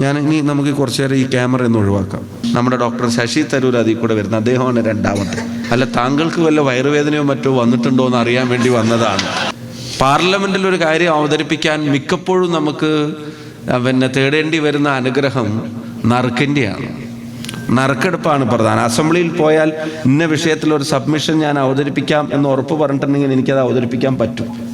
ഞാൻ ഇനി നമുക്ക് കുറച്ചു നേരം ഈ ക്യാമറ ഒന്ന് ഒഴിവാക്കാം. നമ്മുടെ ഡോക്ടർ ശശി തരൂർ അതിൽ കൂടെ വരുന്ന അദ്ദേഹമാണ് രണ്ടാമത്തെ. അല്ല താങ്കൾക്ക് വല്ല വയറുവേദനയോ മറ്റോ വന്നിട്ടുണ്ടോ എന്ന് അറിയാൻ വേണ്ടി വന്നതാണ്. പാർലമെന്റിൽ ഒരു കാര്യം അവതരിപ്പിക്കാൻ മിക്കപ്പോഴും നമുക്ക് പിന്നെ തേടേണ്ടി വരുന്ന അനുഗ്രഹം നറുക്കിന്റെയാണ് നറുക്കെടുപ്പാണ് പ്രധാനം. അസംബ്ലിയിൽ പോയാൽ ഇന്ന വിഷയത്തിൽ ഒരു സബ്മിഷൻ ഞാൻ അവതരിപ്പിക്കാം എന്ന് ഉറപ്പ് പറഞ്ഞിട്ടുണ്ടെങ്കിൽ എനിക്കത് അവതരിപ്പിക്കാൻ പറ്റും.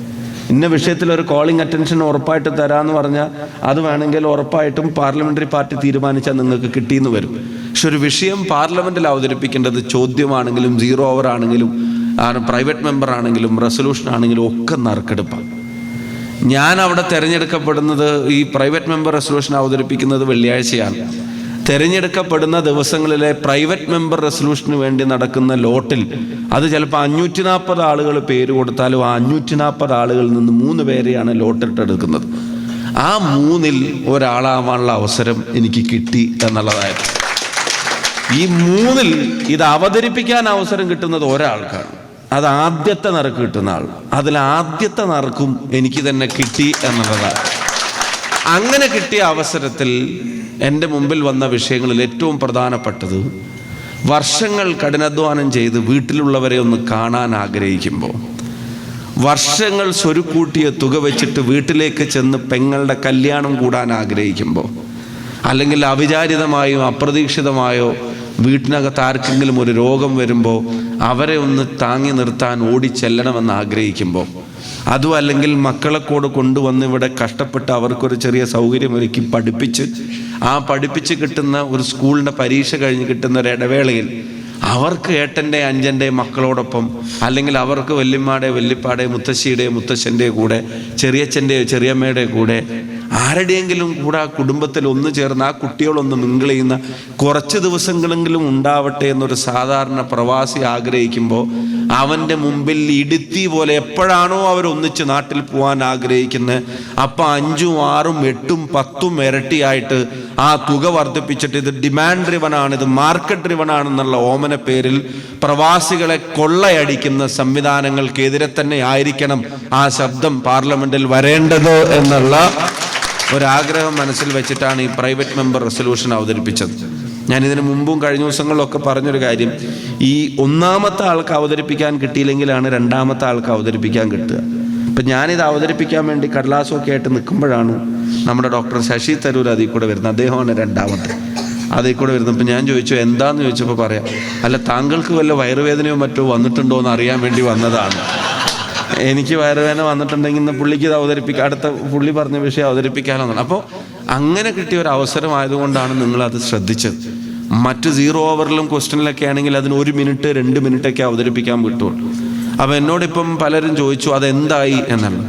ഇന്ന വിഷയത്തിൽ ഒരു കോളിംഗ് അറ്റൻഷൻ ഉറപ്പായിട്ട് തരാമെന്ന് പറഞ്ഞാൽ അത് വേണമെങ്കിൽ ഉറപ്പായിട്ടും പാർലമെന്ററി പാർട്ടി തീരുമാനിച്ചാൽ നിങ്ങൾക്ക് കിട്ടിയെന്ന് വരും. പക്ഷെ ഒരു വിഷയം പാർലമെന്റിൽ അവതരിപ്പിക്കേണ്ടത് ചോദ്യമാണെങ്കിലും സീറോ ഓവർ ആണെങ്കിലും പ്രൈവറ്റ് മെമ്പർ ആണെങ്കിലും റെസൊല്യൂഷൻ ആണെങ്കിലും ഒക്കെ നറുക്കെടുപ്പാണ് ഞാൻ അവിടെ തിരഞ്ഞെടുക്കപ്പെടുന്നത് ഈ പ്രൈവറ്റ് മെമ്പർ റെസൊല്യൂഷൻ അവതരിപ്പിക്കുന്നത് വെള്ളിയാഴ്ചയാണ്. തിരഞ്ഞെടുക്കപ്പെടുന്ന ദിവസങ്ങളിലെ പ്രൈവറ്റ് മെമ്പർ റെസൊല്യൂഷന് വേണ്ടി നടക്കുന്ന ലോട്ടിൽ അത് ചിലപ്പോൾ അഞ്ഞൂറ്റി നാൽപ്പത് ആളുകൾ പേര് കൊടുത്താലും ആ അഞ്ഞൂറ്റി നാൽപ്പത് ആളുകളിൽ നിന്ന് മൂന്ന് പേരെയാണ് ലോട്ടിട്ടെടുക്കുന്നത് ആ മൂന്നിൽ ഒരാളാവാനുള്ള അവസരം എനിക്ക് കിട്ടി എന്നുള്ളതായിരുന്നു. ഈ മൂന്നിൽ ഇത് അവതരിപ്പിക്കാൻ അവസരം കിട്ടുന്നത് ഒരാൾക്കാണ്. അത് ആദ്യത്തെ നറുക്ക് കിട്ടുന്ന ആൾ. അതിൽ ആദ്യത്തെ നറുക്കും എനിക്ക് തന്നെ കിട്ടി എന്നുള്ളതാണ്. അങ്ങനെ കിട്ടിയ അവസരത്തിൽ എന്റെ മുമ്പിൽ വന്ന വിഷയങ്ങളിൽ ഏറ്റവും പ്രധാനപ്പെട്ടത് വർഷങ്ങൾ കഠിനാധ്വാനം ചെയ്ത് വീട്ടിലുള്ളവരെ ഒന്ന് കാണാൻ ആഗ്രഹിക്കുമ്പോൾ വർഷങ്ങൾ സ്വരുക്കൂട്ടിയ തുക വെച്ചിട്ട് വീട്ടിലേക്ക് ചെന്ന് പെങ്ങളുടെ കല്യാണം കൂടാൻ ആഗ്രഹിക്കുമ്പോൾ അല്ലെങ്കിൽ അവിചാരിതമായോ അപ്രതീക്ഷിതമായോ വീട്ടിനകത്ത് ആർക്കെങ്കിലും ഒരു രോഗം വരുമ്പോൾ അവരെ ഒന്ന് താങ്ങി നിർത്താൻ ഓടിച്ചെല്ലണമെന്ന് ആഗ്രഹിക്കുമ്പോൾ അതും അല്ലെങ്കിൽ മക്കളെ കൂടെ കൊണ്ടുവന്ന് ഇവിടെ കഷ്ടപ്പെട്ട് അവർക്കൊരു ചെറിയ സൗകര്യമൊരുക്കി പഠിപ്പിച്ച് ആ പഠിപ്പിച്ച് കിട്ടുന്ന ഒരു സ്കൂളിന്റെ പരീക്ഷ കഴിഞ്ഞ് കിട്ടുന്ന ഒരു ഇടവേളയിൽ അവർക്ക് ഏട്ടന്റെ അഞ്ചന്റെ മക്കളോടൊപ്പം അല്ലെങ്കിൽ അവർക്ക് വല്യമ്മയുടെ വല്യപ്പാടെ മുത്തശ്ശിയുടെ മുത്തശ്ശന്റെ കൂടെ ചെറിയച്ഛന്റെ ചെറിയമ്മയുടെ കൂടെ ആരുടെയെങ്കിലും കൂടെ ആ കുടുംബത്തിൽ ഒന്ന് ചേർന്ന് ആ കുട്ടികളൊന്ന് മിങ്കിൾ ചെയ്യുന്ന കുറച്ച് ദിവസങ്ങളെങ്കിലും ഉണ്ടാവട്ടെ എന്നൊരു സാധാരണ പ്രവാസി ആഗ്രഹിക്കുമ്പോൾ അവന്റെ മുമ്പിൽ ഇടുത്തി പോലെ എപ്പോഴാണോ അവർ ഒന്നിച്ച് നാട്ടിൽ പോകാൻ ആഗ്രഹിക്കുന്നത് അപ്പം അഞ്ചും ആറും എട്ടും പത്തും ഇരട്ടിയായിട്ട് ആ തുക വർദ്ധിപ്പിച്ചിട്ട് ഇത് ഡിമാൻഡ് ഡ്രിവൺ ആണ് ഇത് മാർക്കറ്റ് ഡ്രിവൺ ആണെന്നുള്ള ഓമന പേരിൽ പ്രവാസികളെ കൊള്ളയടിക്കുന്ന സംവിധാനങ്ങൾക്കെതിരെ തന്നെ ആയിരിക്കണം ആ ശബ്ദം പാർലമെന്റിൽ വരേണ്ടത് എന്നുള്ള ഒരാഗ്രഹം മനസ്സിൽ വെച്ചിട്ടാണ് ഈ പ്രൈവറ്റ് മെമ്പർ റെസൊല്യൂഷൻ അവതരിപ്പിച്ചത്. ഞാൻ ഇതിനു മുമ്പും കഴിഞ്ഞ ദിവസങ്ങളിലൊക്കെ പറഞ്ഞൊരു കാര്യം ഈ ഒന്നാമത്തെ ആൾക്ക് അവതരിപ്പിക്കാൻ കിട്ടിയില്ലെങ്കിലാണ് രണ്ടാമത്തെ ആൾക്ക് അവതരിപ്പിക്കാൻ കിട്ടുക. ഇപ്പം ഞാനിത് അവതരിപ്പിക്കാൻ വേണ്ടി കടലാസമൊക്കെ ആയിട്ട് നിൽക്കുമ്പോഴാണ് നമ്മുടെ ഡോക്ടർ ശശി തരൂർ അതിൽ കൂടെ വരുന്നത്. അദ്ദേഹമാണ് രണ്ടാമത്തെ. അതിൽ കൂടെ വരുന്നത്. അപ്പം ഞാൻ ചോദിച്ചു എന്താന്ന്? ചോദിച്ചപ്പോൾ പറയാം അല്ല താങ്കൾക്ക് വല്ല വയറുവേദനയോ മറ്റോ വന്നിട്ടുണ്ടോ എന്ന് അറിയാൻ വേണ്ടി വന്നതാണ്. എനിക്ക് വയറുവേദന വന്നിട്ടുണ്ടെങ്കിൽ ഇന്ന് പുള്ളിക്ക് ഇത് അവതരിപ്പിക്കുക അടുത്ത പുള്ളി പറഞ്ഞ വിഷയം അവതരിപ്പിക്കാമെന്നാണ് അപ്പോൾ അങ്ങനെ കിട്ടിയ ഒരു അവസരമായതുകൊണ്ടാണ് നിങ്ങളത് ശ്രദ്ധിച്ചത്. മറ്റ് സീറോ ഓവറിലും ക്വസ്റ്റ്യനിലൊക്കെ ആണെങ്കിൽ അതിന് ഒരു മിനിറ്റ് രണ്ട് മിനിറ്റൊക്കെ അവതരിപ്പിക്കാൻ കിട്ടുള്ളൂ അപ്പോൾ എന്നോടിപ്പം പലരും ചോദിച്ചു അതെന്തായി? എന്നാണ്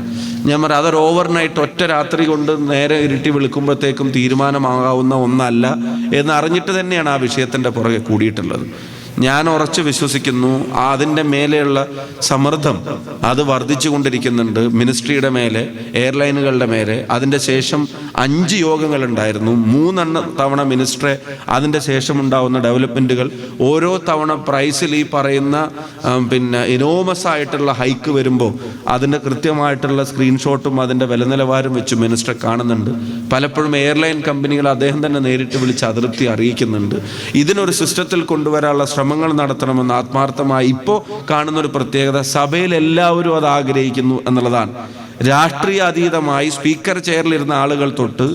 ഞാൻ പറയാം അതൊരു ഓവർനൈറ്റ് ഒറ്റ രാത്രി കൊണ്ട് നേരെ ഇരുട്ടി വിളിക്കുമ്പോഴത്തേക്കും തീരുമാനമാകാവുന്ന ഒന്നല്ല എന്ന് അറിഞ്ഞിട്ട് തന്നെയാണ് ആ വിഷയത്തിന്റെ പുറകെ കൂടിയിട്ടുള്ളത്. ഞാൻ ഉറച്ചു വിശ്വസിക്കുന്നു. അതിന്റെ മേലെയുള്ള സമ്മർദ്ദം അത് വർദ്ധിച്ചു കൊണ്ടിരിക്കുന്നുണ്ട് മിനിസ്ട്രിയുടെ മേലെ എയർലൈനുകളുടെ മേലെ. അതിന്റെ ശേഷം അഞ്ച് യോഗങ്ങൾ ഉണ്ടായിരുന്നു. മൂന്നെണ്ണ തവണ മിനിസ്റ്ററെ അതിന്റെ ശേഷം ഉണ്ടാവുന്ന ഡെവലപ്മെന്റുകൾ ഓരോ തവണ പ്രൈസിൽ ഈ പറയുന്ന പിന്നെ ഇനോമസ് ആയിട്ടുള്ള ഹൈക്ക് വരുമ്പോൾ അതിന്റെ കൃത്യമായിട്ടുള്ള സ്ക്രീൻഷോട്ടും അതിന്റെ വില നിലവാരം വെച്ച് മിനിസ്റ്റർ കാണുന്നുണ്ട്. പലപ്പോഴും എയർലൈൻ കമ്പനികൾ അദ്ദേഹം തന്നെ നേരിട്ട് വിളിച്ച് അതൃപ്തി അറിയിക്കുന്നുണ്ട്. ഇതിനൊരു സിസ്റ്റത്തിൽ കൊണ്ടുവരാനുള്ള ശ്രമങ്ങൾ നടത്തണമെന്ന് ആത്മാർത്ഥമായി ഇപ്പോൾ കാണുന്ന ഒരു പ്രത്യേകത സഭയിൽ എല്ലാവരും അത് ആഗ്രഹിക്കുന്നു എന്നുള്ളതാണ്. രാഷ്ട്രീയ അതീതമായി സ്പീക്കർ ചെയറിലിരുന്ന ആളുകൾ തൊട്ട്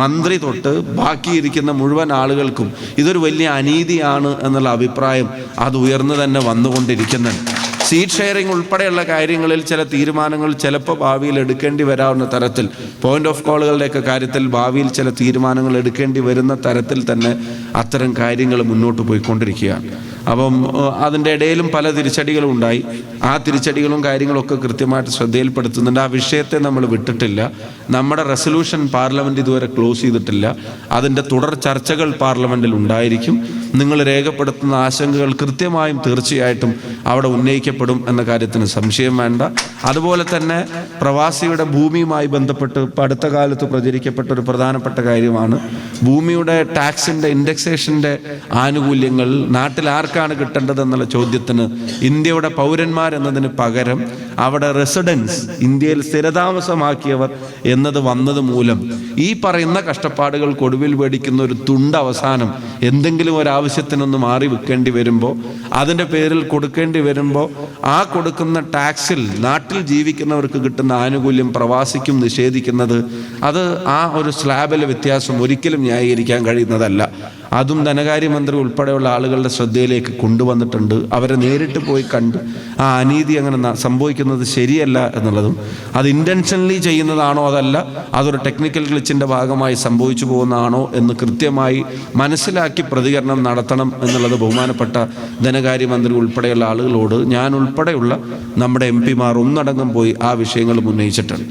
മന്ത്രി തൊട്ട് ബാക്കിയിരിക്കുന്ന മുഴുവൻ ആളുകൾക്കും ഇതൊരു വലിയ അനീതിയാണ് എന്നുള്ള അഭിപ്രായം അത് ഉയർന്നു തന്നെ വന്നുകൊണ്ടിരിക്കുന്നുണ്ട്. സീറ്റ് ഷെയറിംഗ് ഉൾപ്പെടെയുള്ള കാര്യങ്ങളിൽ ചില തീരുമാനങ്ങൾ ചിലപ്പോൾ ഭാവിയിൽ എടുക്കേണ്ടി വരാവുന്ന തരത്തിൽ പോയിന്റ് ഓഫ് കോളുകളുടെയൊക്കെ കാര്യത്തിൽ ഭാവിയിൽ ചില തീരുമാനങ്ങൾ എടുക്കേണ്ടി വരുന്ന തരത്തിൽ തന്നെ അത്തരം കാര്യങ്ങൾ മുന്നോട്ട് പോയിക്കൊണ്ടിരിക്കുകയാണ്. അപ്പം അതിന്റെ ഇടയിലും പല തിരിച്ചടികളും ഉണ്ടായി. ആ തിരിച്ചടികളും കാര്യങ്ങളൊക്കെ കൃത്യമായിട്ട് ശ്രദ്ധയിൽപ്പെടുത്തുന്നുണ്ട്. ആ വിഷയത്തെ നമ്മൾ വിട്ടിട്ടില്ല. നമ്മുടെ റെസൊല്യൂഷൻ പാർലമെന്റ് ഇതുവരെ ക്ലോസ് ചെയ്തിട്ടില്ല. അതിന്റെ തുടർ ചർച്ചകൾ പാർലമെന്റിൽ ഉണ്ടായിരിക്കും. നിങ്ങൾ രേഖപ്പെടുത്തുന്ന ആശങ്കകൾ കൃത്യമായും തീർച്ചയായിട്ടും അവിടെ ഉന്നയിക്കപ്പെടും എന്ന കാര്യത്തിന് സംശയം വേണ്ട. അതുപോലെ തന്നെ പ്രവാസിയുടെ ഭൂമിയുമായി ബന്ധപ്പെട്ട് അടുത്ത കാലത്ത് പ്രചരിക്കപ്പെട്ട ഒരു പ്രധാനപ്പെട്ട കാര്യമാണ്. ഭൂമിയുടെ ടാക്സിന്റെ ഇൻഡെക്സേഷന്റെ ആനുകൂല്യങ്ങൾ നാട്ടിൽ ആർക്കാണ് കിട്ടേണ്ടത് എന്നുള്ള ചോദ്യത്തിന് ഇന്ത്യയുടെ പൗരന്മാരെന്നതിന് പകരം അവിടെ റെസിഡൻസ് ഇന്ത്യയിൽ സ്ഥിരതാമസമാക്കിയവർ എന്നത് വന്നത് മൂലം ഈ പറയുന്ന കഷ്ടപ്പാടുകൾക്ക് ഒടുവിൽ മേടിക്കുന്ന ഒരു തുണ്ട് അവസാനം എന്തെങ്കിലും ഒരു ആവശ്യത്തിനൊന്ന് മാറി വെക്കേണ്ടി വരുമ്പോൾ അതിന്റെ പേരിൽ കൊടുക്കേണ്ടി വരുമ്പോൾ ആ കൊടുക്കുന്ന ടാക്സിൽ നാട്ടിൽ ജീവിക്കുന്നവർക്ക് കിട്ടുന്ന ആനുകൂല്യം പ്രവാസിക്കും നിഷേധിക്കുന്നത് അത് ആ ഒരു സ്ലാബിലെ വ്യത്യാസം ഒരിക്കലും ന്യായീകരിക്കാൻ കഴിയുന്നതല്ല. അതും ധനകാര്യമന്ത്രി ഉൾപ്പെടെയുള്ള ആളുകളുടെ ശ്രദ്ധയിലേക്ക് കൊണ്ടുവന്നിട്ടുണ്ട്. അവരെ നേരിട്ട് പോയി കണ്ട് ആ അനീതി അങ്ങനെ സംഭവിക്കുന്നത് ശരിയല്ല എന്നുള്ളതും അത് ഇന്റൻഷനലി ചെയ്യുന്നതാണോ അതല്ല അതൊരു ടെക്നിക്കൽ ഗ്ലിച്ചിന്റെ ഭാഗമായി സംഭവിച്ചു പോകുന്നതാണോ എന്ന് കൃത്യമായി മനസ്സിലാക്കി പ്രതികരണം നടത്തണം എന്നുള്ളത് ബഹുമാനപ്പെട്ട ധനകാര്യമന്ത്രി ഉൾപ്പെടെയുള്ള ആളുകളോട് ഞാൻ ഉൾപ്പെടെയുള്ള നമ്മുടെ എം പിമാർ ഒന്നടങ്കം പോയി ആ വിഷയങ്ങൾ ഉന്നയിച്ചിട്ടുണ്ട്.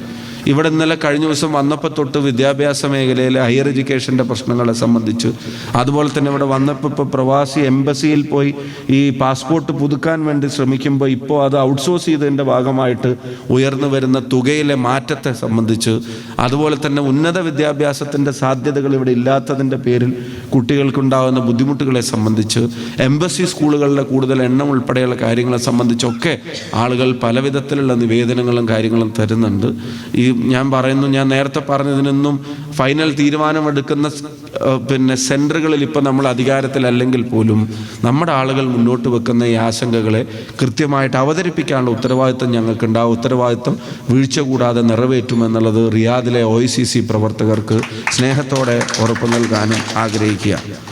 ഇവിടെ ഇന്നലെ കഴിഞ്ഞ ദിവസം വന്നപ്പോൾ തൊട്ട് വിദ്യാഭ്യാസ മേഖലയിലെ ഹയർ എഡ്യൂക്കേഷന്റെ പ്രശ്നങ്ങളെ സംബന്ധിച്ച് അതുപോലെ തന്നെ ഇവിടെ വന്നപ്പോൾ ഇപ്പോൾ പ്രവാസി എംബസിയിൽ പോയി ഈ പാസ്പോർട്ട് പുതുക്കാൻ വേണ്ടി ശ്രമിക്കുമ്പോൾ ഇപ്പോൾ അത് ഔട്ട്സോഴ്സ് ചെയ്തതിന്റെ ഭാഗമായിട്ട് ഉയർന്നു വരുന്ന തുകയിലെ മാറ്റത്തെ സംബന്ധിച്ച് അതുപോലെ തന്നെ ഉന്നത വിദ്യാഭ്യാസത്തിന്റെ സാധ്യതകൾ ഇവിടെ ഇല്ലാത്തതിന്റെ പേരിൽ കുട്ടികൾക്കുണ്ടാകുന്ന ബുദ്ധിമുട്ടുകളെ സംബന്ധിച്ച് എംബസി സ്കൂളുകളുടെ കൂടുതൽ എണ്ണം ഉൾപ്പെടെയുള്ള കാര്യങ്ങളെ സംബന്ധിച്ചൊക്കെ ആളുകൾ പലവിധത്തിലുള്ള നിവേദനങ്ങളും കാര്യങ്ങളും തരുന്നുണ്ട്. ഈ ഞാൻ പറയുന്നു ഞാൻ നേരത്തെ പറഞ്ഞതിനൊന്നും ഫൈനൽ തീരുമാനമെടുക്കുന്ന പിന്നെ സെന്ററുകളിൽ ഇപ്പം നമ്മൾ അധികാരത്തിലല്ലെങ്കിൽ പോലും നമ്മുടെ ആളുകൾ മുന്നോട്ട് വെക്കുന്ന ഈ ആശങ്കകളെ കൃത്യമായിട്ട് അവതരിപ്പിക്കാനുള്ള ഉത്തരവാദിത്വം ആ ഉത്തരവാദിത്തം വീഴ്ച കൂടാതെ നിറവേറ്റുമെന്നുള്ളത് റിയാദിലെ ഒ പ്രവർത്തകർക്ക് സ്നേഹത്തോടെ ഉറപ്പ് നൽകാനും ആഗ്രഹിക്കുക